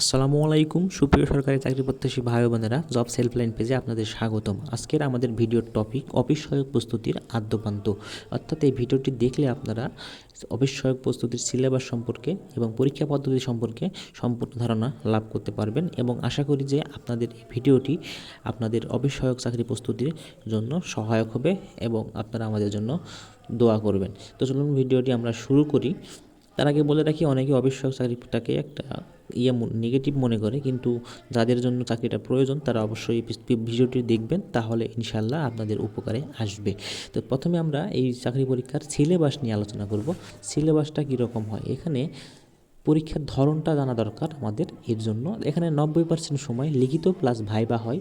আসসালামু আলাইকুম, সুপ্রিয় সরকারি চাকরি প্রত্যাশী ভাই বোনেরা, জব হেল্পলাইন পেজে আপনাদের স্বাগতম। আজকের আমাদের ভিডিওর টপিক অফিস সহায়ক প্রস্তুতির আদ্যপান্ত। অর্থাৎ এই ভিডিওটি দেখলে আপনারা অফিস সহায়ক প্রস্তুতির সিলেবাস সম্পর্কে এবং পরীক্ষা পদ্ধতি সম্পর্কে সম্পূর্ণ ধারণা লাভ করতে পারবেন এবং আশা করি যে আপনাদের এই ভিডিওটি আপনাদের অফিস সহায়ক চাকরি প্রস্তুতির জন্য সহায়ক হবে এবং আপনারা আমাদের জন্য দোয়া করবেন। তো চলুন ভিডিওটি আমরা শুরু করি। তার আগে বলে রাখি, অনেকে অবশ্যই চাকরিটাকে একটা ইয়ে নেগেটিভ মনে করে, কিন্তু যাদের জন্য চাকরিটা প্রয়োজন, তারা অবশ্যই ভিডিওটি দেখবেন, তাহলে ইনশাল্লাহ আপনাদের উপকারে আসবে। তো প্রথমে আমরা এই চাকরি পরীক্ষার সিলেবাস নিয়ে আলোচনা করব। সিলেবাসটা কীরকম হয়? এখানে পরীক্ষার ধরনটা জানা দরকার আমাদের, এর জন্য। এখানে নব্বই পার্সেন্ট সময় লিখিত প্লাস ভাইবা হয়।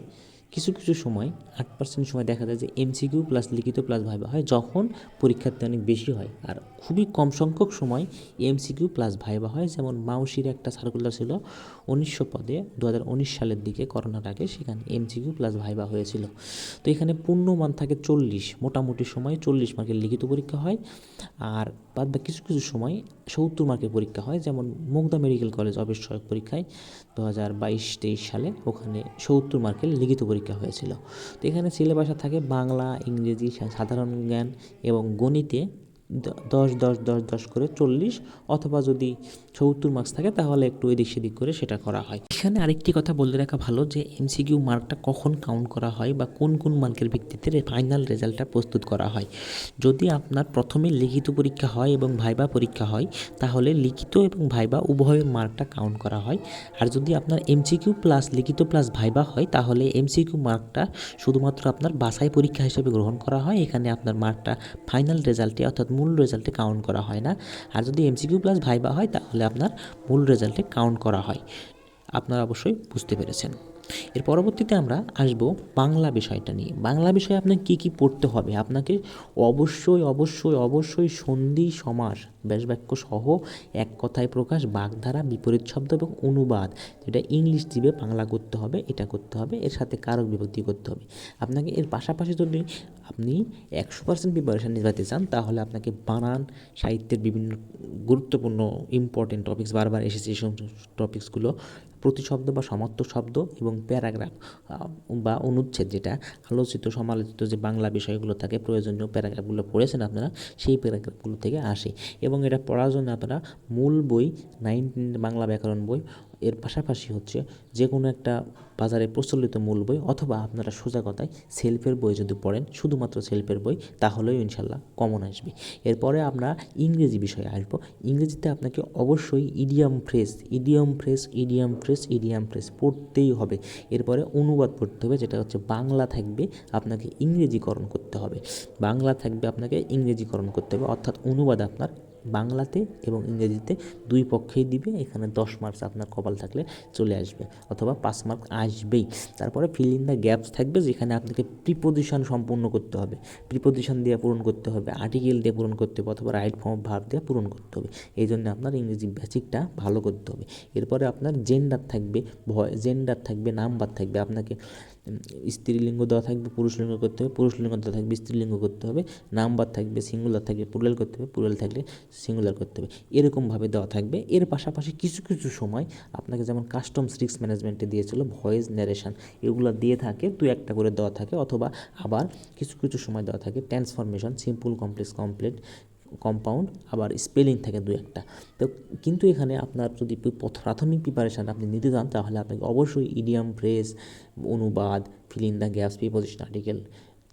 কিছু কিছু সময় আট পার্সেন্ট সময় দেখা যায় যে এমসিকিউ প্লাস লিখিত প্লাস ভাইবা হয় যখন পরীক্ষার্থী অনেক বেশি হয়। আর খুবই কম সংখ্যক সময় এমসিকিউ প্লাস ভাইবা হয়। যেমন মাউসির একটা সার্কুলার ছিল উনিশশো পদে দু হাজার উনিশ সালের দিকে করোনার আগে সেখানে এমসিকিউ প্লাস ভাইবা হয়েছিল। তো এখানে পূর্ণমান থাকে চল্লিশ, মোটামুটি সময় চল্লিশ মার্কের লিখিত পরীক্ষা হয়। আর বাদ কিছু কিছু সময় সত্তর মার্কের পরীক্ষা হয়। যেমন মুগদা মেডিকেল কলেজ অবশ্যক পরীক্ষায় দু হাজার বাইশ, তেইশ সালে ওখানে সত্তর মার্কের লিখিত পরীক্ষা হয়েছিল। তো এখানে সিলেবাসে থাকে বাংলা, ইংরেজি সাধারণ জ্ঞান এবং গণিতে দশ দশ দশ দশ করে চল্লিশ অথবা যদি সত্তর মার্কস থাকে তাহলে একটু এদিক সেদিক করে সেটা করা হয়। এখানে আরেকটি কথা বলে রাখা ভালো যে এমসিকিউ মার্কটা কখন কাউন্ট করা হয় বা কোন কোন মার্কের ভিত্তিতে ফাইনাল রেজাল্টটা প্রস্তুত করা হয়। যদি আপনার প্রথমে লিখিত পরীক্ষা হয় এবং ভাইবা পরীক্ষা হয়, তাহলে লিখিত এবং ভাইবা উভয়ের মার্কটা কাউন্ট করা হয়। আর যদি আপনার এমসিকিউ প্লাস লিখিত প্লাস ভাইবা হয়, তাহলে এমসিকিউ মার্কটা শুধুমাত্র আপনার বাসায় পরীক্ষা হিসেবে গ্রহণ করা হয়। এখানে আপনার মার্কটা ফাইনাল রেজাল্টে অর্থাৎ মূল রেজাল্টে কাউন্ট করা হয় না। আর যদি এমসিকিউ প্লাস ভাইবা হয়, তাহলে আপনার মূল রেজাল্টে কাউন্ট করা হয়। আপনারা অবশ্যই বুঝতে পেরেছেন। এর পরবর্তীতে আমরা আসব বাংলা বিষয়টা নিয়ে। বাংলা বিষয়ে আপনাকে কী কী পড়তে হবে? আপনাকে অবশ্যই অবশ্যই অবশ্যই সন্ধি, সমাস, ব্যাসবাক্য সহ এক কথায় প্রকাশ, বাগধারা, বিপরীত শব্দ এবং অনুবাদ যেটা ইংলিশ দিবে বাংলা করতে হবে, এটা করতে হবে, এর সাথে কারক বিভক্তি করতে হবে। আপনাকে এর পাশাপাশি যদি আপনি একশো পার্সেন্ট প্রিপারেশান নিতে চান, তাহলে আপনাকে বানান সাহিত্যের বিভিন্ন গুরুত্বপূর্ণ ইম্পর্টেন্ট টপিক্স বারবার এসেছে এই সমস্ত টপিক্সগুলো প্রতিশব্দ বা সমর্থ শব্দ এবং প্যারাগ্রাফ বা অনুচ্ছেদ যেটা, আলোচিত, সমালোচিত যে বাংলা বিষয়গুলো থাকে, প্রয়োজনীয় প্যারাগ্রাফগুলো পড়েছেন আপনারা, সেই প্যারাগ্রাফগুলো থেকে আসে। এবং এটা পড়ার জন্য আপনারা মূল বই, নাইনটিন বাংলা ব্যাকরণ বই এর পাশাপাশি হচ্ছে যে কোনো একটা বাজারে প্রচলিত মূল বই অথবা আপনারা সোজা কথায় সেলফের বই যদি পড়েন, শুধুমাত্র সেলফের বই, তাহলেও ইনশাল্লাহ কমন আসবে। এরপরে আমরা ইংরেজি বিষয়ে আসব। ইংরেজিতে আপনাকে অবশ্যই idiom phrase idiom phrase idiom phrase idiom phrase পড়তেই হবে। এরপরে অনুবাদ পড়তে হবে, যেটা হচ্ছে বাংলা থাকবে, আপনাকে ইংরেজিকরণ করতে হবে। বাংলা থাকবে আপনাকে ইংরেজিকরণ করতে হবে, অর্থাৎ অনুবাদ আপনার বাংলাতে এবং ইংরেজিতে দুই পক্ষেই দিবে, এখানে দশ মার্কস আপনার কপাল থাকলে চলে আসবে অথবা পাঁচ মার্ক আসবেই। তারপরে ফিল ইন দ্য গ্যাপস থাকবে যেখানে আপনাকে প্রিপোজিশন সম্পূর্ণ করতে হবে। প্রিপোজিশন দিয়ে পূরণ করতে হবে আর্টিকেল দিয়ে পূরণ করতে হবে অথবা রাইট ফর্ম ভাব দিয়ে পূরণ করতে হবে। এই জন্য আপনার ইংরেজি বেসিকটা ভালো করতে হবে। এরপরে আপনার জেন্ডার থাকবে ভয় জেন্ডার থাকবে নাম্বার থাকবে, আপনাকে স্ত্রীলিঙ্গ দেওয়া থাকবে পুরুষলিঙ্গ করতে হবে পুরুষলিঙ্গ দেওয়া থাকবে স্ত্রীলিঙ্গ করতে হবে নাম্বার থাকবে সিঙ্গুলার থাকবে পুরাল করতে হবে পুরাল থাকলে সিঙ্গুলার করতে হবে। এরকমভাবে দেওয়া থাকবে। এর পাশাপাশি কিছু কিছু সময় আপনাকে যেমন কাস্টমস রিক্স ম্যানেজমেন্টে দিয়েছিল ভয়েস ন্যারেশন এগুলো দিয়ে থাকে, দু একটা করে দেওয়া থাকে, অথবা আবার কিছু কিছু সময় দেওয়া থাকে transformation simple complex complete compound আবার স্পেলিং থাকে দু একটা। তো কিন্তু এখানে আপনার যদি প্রাথমিক প্রিপারেশান আপনি নিতে চান, তাহলে আপনাকে অবশ্যই ইডিয়াম ফ্রেজ অনুবাদ fill the gaps preposition article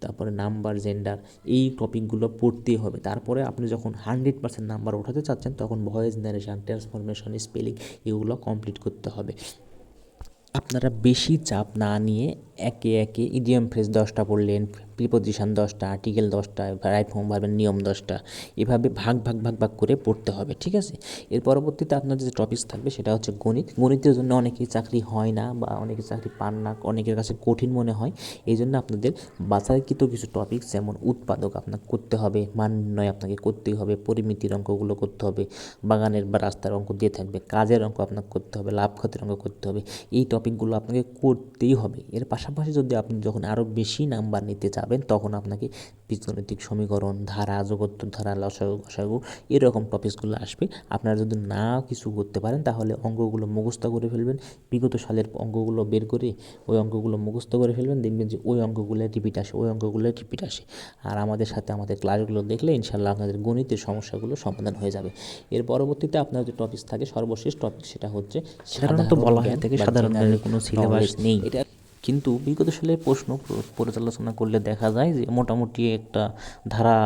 তারপরে নাম্বার জেন্ডার এই টপিকগুলো পড়তেই হবে। তারপরে আপনি যখন হান্ড্রেড পার্সেন্ট নাম্বার ওঠাতে চাচ্ছেন, তখন ভয়েস ন্যারেশন ট্রান্সফরমেশন স্পেলিং এগুলো কমপ্লিট করতে হবে। আপনারা বেশি চাপ না নিয়ে একে একে ইডিয়াম ফ্রেজ দশটা পড়লেন প্রিপোজিশন দশটা আর্টিকেল দশটা রাইট ফর্ম ভার্বের নিয়ম দশটা, এভাবে ভাগ ভাগ ভাগ ভাগ করে পড়তে হবে, ঠিক আছে? এর পরবর্তীতে আপনার যে টপিক্স থাকবে সেটা হচ্ছে গণিত। গণিতের জন্য অনেকেই চাকরি হয় না বা অনেকে চাকরি পান না, অনেকের কাছে কঠিন মনে হয়। এই জন্য আপনাদের বাছাইকৃত কিছু টপিক্স যেমন উৎপাদক আপনাকে করতে হবে, মান নির্ণয় আপনাকে করতেই হবে, পরিমিতির অঙ্কগুলো করতে হবে, বাগানের বা রাস্তার অঙ্ক দিয়ে থাকবে, কাজের অঙ্ক আপনাকে করতে হবে লাভ ক্ষতির অঙ্ক করতে হবে, এই টপিকগুলো আপনাকে করতেই হবে। এর পাশাপাশি পাশাপাশি যদি আপনি যখন আরও বেশি নাম্বার নিতে চাবেন তখন আপনাকে বীজগণিতিক সমীকরণ ধারা যোগত্তর ধারা লসাগু গসাগু এরকম টপিকসগুলো আসবে। আপনারা যদি না কিছু করতে পারেন তাহলে অঙ্কগুলো মুখস্থ করে ফেলবেন। বিগত সালের অঙ্কগুলো বের করে ওই অঙ্কগুলো মুখস্থ করে ফেলবেন। দেখবেন যে ওই অঙ্কগুলো রিপিট আসে ওই অঙ্কগুলো রিপিট আসে। আর আমাদের সাথে আমাদের ক্লাসগুলো দেখলে ইনশাল্লাহ আপনাদের গণিতের সমস্যাগুলো সমাধান হয়ে যাবে। এর পরবর্তীতে আপনার যে টপিক থাকে সর্বশেষ টপিক সেটা হচ্ছে সাধারণত বলা হয়ে থাকে সাধারণ কোনো সিলেবাস নেই। এটা কিন্তু বিগত সালের প্রশ্ন পর্যালোচনা করলে দেখা যায় যে মোটামুটি একটা ধারা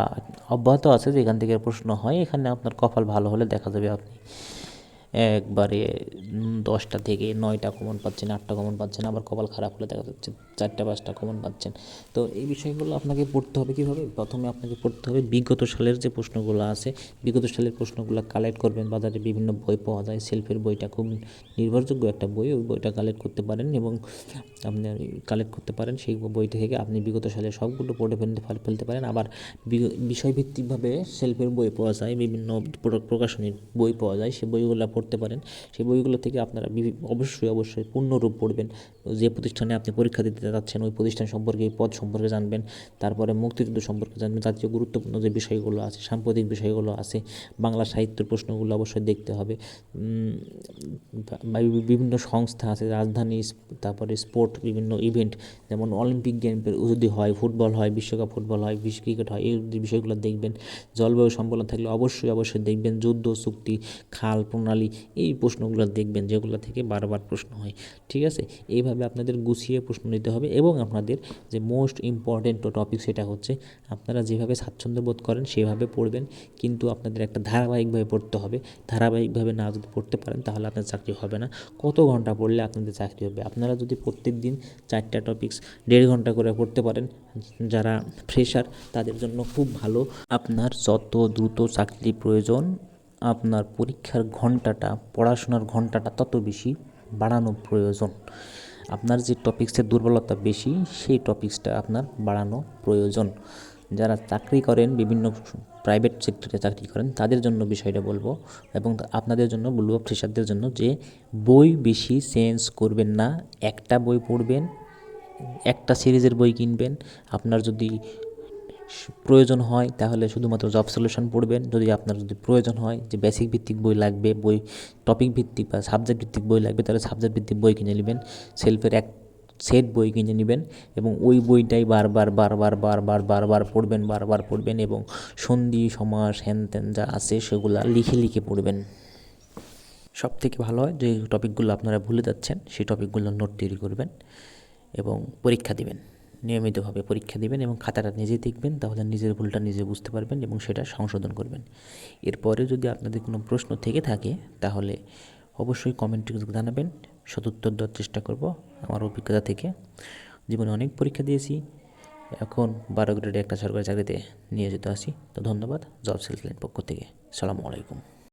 অব্যাহত আছে যেখান থেকে প্রশ্ন হয়, এখানে আপনার কপাল ভালো হলে দেখা যাবে আপনি। একবারে দশটা থেকে নয়টা কমন পাচ্ছেন, আটটা কমন পাচ্ছেন, আবার কপাল খারাপ হলে দেখা যাচ্ছে চারটা, পাঁচটা কমন পাচ্ছেন। তো এই বিষয়গুলো আপনাকে পড়তে হবে কীভাবে? প্রথমে আপনাকে পড়তে হবে বিগত সালের যে প্রশ্নগুলো আছে, বিগত সালের প্রশ্নগুলো কালেক্ট করবেন। বাজারে বিভিন্ন বই পাওয়া যায় সেলফের বইটা খুব নির্ভরযোগ্য একটা বই, ওই বইটা কালেক্ট করতে পারেন এবং আপনি কালেক্ট করতে পারেন। সেই বই থেকে আপনি বিগত সালে সবগুলো পড়ে ফেলতে ফেল- ফেলতে পারেন। আবার বিষয়ভিত্তিকভাবে সেলফের বই পাওয়া যায়, বিভিন্ন প্র- প্রকাশনীর বই পাওয়া যায় সেই বইগুলো পড়তে পারেন, সেই বইগুলো থেকে আপনারা অবশ্যই অবশ্যই পূর্ণরূপ পড়বেন। যে প্রতিষ্ঠানে আপনি পরীক্ষা দিতে যাচ্ছেন, ওই প্রতিষ্ঠান সম্পর্কে পদ সম্পর্কে জানবেন, তারপরে মুক্তিযুদ্ধ সম্পর্কে জানবেন, জাতীয় গুরুত্বপূর্ণ যে বিষয়গুলো আছে, সাম্প্রতিক বিষয়গুলো আছে, বাংলা সাহিত্যের প্রশ্নগুলো অবশ্যই দেখতে হবে। বিভিন্ন সংস্থা আছে, রাজধানী, তারপরে স্পোর্ট, বিভিন্ন ইভেন্ট, যেমন অলিম্পিক গেমের যদি হয়, ফুটবল হয়, বিশ্বকাপ ফুটবল হয় বিশ্ব ক্রিকেট হয়, এই বিষয়গুলো দেখবেন। জলবায়ু সম্মেলন থাকলে অবশ্যই অবশ্যই দেখবেন যুদ্ধ, চুক্তি, খাল, প্রণালী এই প্রশ্নগুলো দেখবেন যেগুলো থেকে বারবার প্রশ্ন হয়, ঠিক আছে? এইভাবে আপনাদের গুছিয়ে প্রশ্ন নিতে হবে এবং আপনাদের যে মোস্ট ইম্পর্টেন্ট টপিক সেটা হচ্ছে আপনারা যেভাবে স্বাচ্ছন্দ্য বোধ করেন সেভাবে পড়বেন, কিন্তু আপনাদের একটা ধারাবাহিকভাবে পড়তে হবে। ধারাবাহিকভাবে না যদি পড়তে পারেন তাহলে আপনার চাকরি হবে না। কত ঘণ্টা পড়লে আপনাদের চাকরি হবে? আপনারা যদি প্রত্যেক দিন চারটা টপিকস দেড় ঘণ্টা করে পড়তে পারেন, যারা ফ্রেশার তাদের জন্য খুব ভালো। আপনার যত দ্রুত চাকরি প্রয়োজন আপনার পরীক্ষার ঘন্টাটা, পড়াশোনার ঘন্টাটা তত বেশি বাড়ানো প্রয়োজন। আপনার যে টপিক্সের দুর্বলতা বেশি, সেই টপিক্সটা আপনার বাড়ানো প্রয়োজন। যারা চাকরি করেন, বিভিন্ন প্রাইভেট সেক্টরে চাকরি করেন, তাদের জন্য বিষয়টা বলব এবং আপনাদের জন্য বলব ফ্রেশারদের জন্য যে বই বেশি চেঞ্জ করবেন না। একটা বই পড়বেন, একটা সিরিজের বই কিনবেন। আপনার যদি প্রয়োজন হয়, তাহলে শুধুমাত্র জব সলিউশন পড়বেন। যদি আপনার যদি প্রয়োজন হয় যে বেসিক ভিত্তিক বই লাগবে, বই টপিক ভিত্তিক বা সাবজেক্ট ভিত্তিক বই লাগবে, তাহলে সাবজেক্ট ভিত্তিক বই কিনে নেবেন। সেলফের এক সেট বই কিনে নেবেন এবং ওই বইটাই বারবার বারবার বারবার বারবার পড়বেন বারবার পড়বেন এবং সন্ধি, সমাস হ্যান ত্যান যা আছে সেগুলো লিখে লিখে পড়বেন। সব থেকে ভালো হয় যে টপিকগুলো আপনারা ভুলে যাচ্ছেন, সেই টপিকগুলো নোট তৈরি করবেন এবং পরীক্ষা দিবেন। নিয়মিতভাবে পরীক্ষা দিবেন এবং খাতাটা নিজে দেখবেন, তাহলে নিজের ভুলটা নিজে বুঝতে পারবেন এবং সেটা সংশোধন করবেন। এরপরে যদি আপনাদের কোনো প্রশ্ন থেকে থাকে, তাহলে অবশ্যই কমেন্টে জানাবেন। সদুত্তর দেওয়ার চেষ্টা করব আমার অভিজ্ঞতা থেকে। জীবনে অনেক পরীক্ষা দিয়েছি। এখন বারো গ্রেডে একটা সরকারি চাকরিতে নিয়োজিত আছি। তো ধন্যবাদ। জব সেলফলাইন পক্ষ থেকে। সালামু আলাইকুম।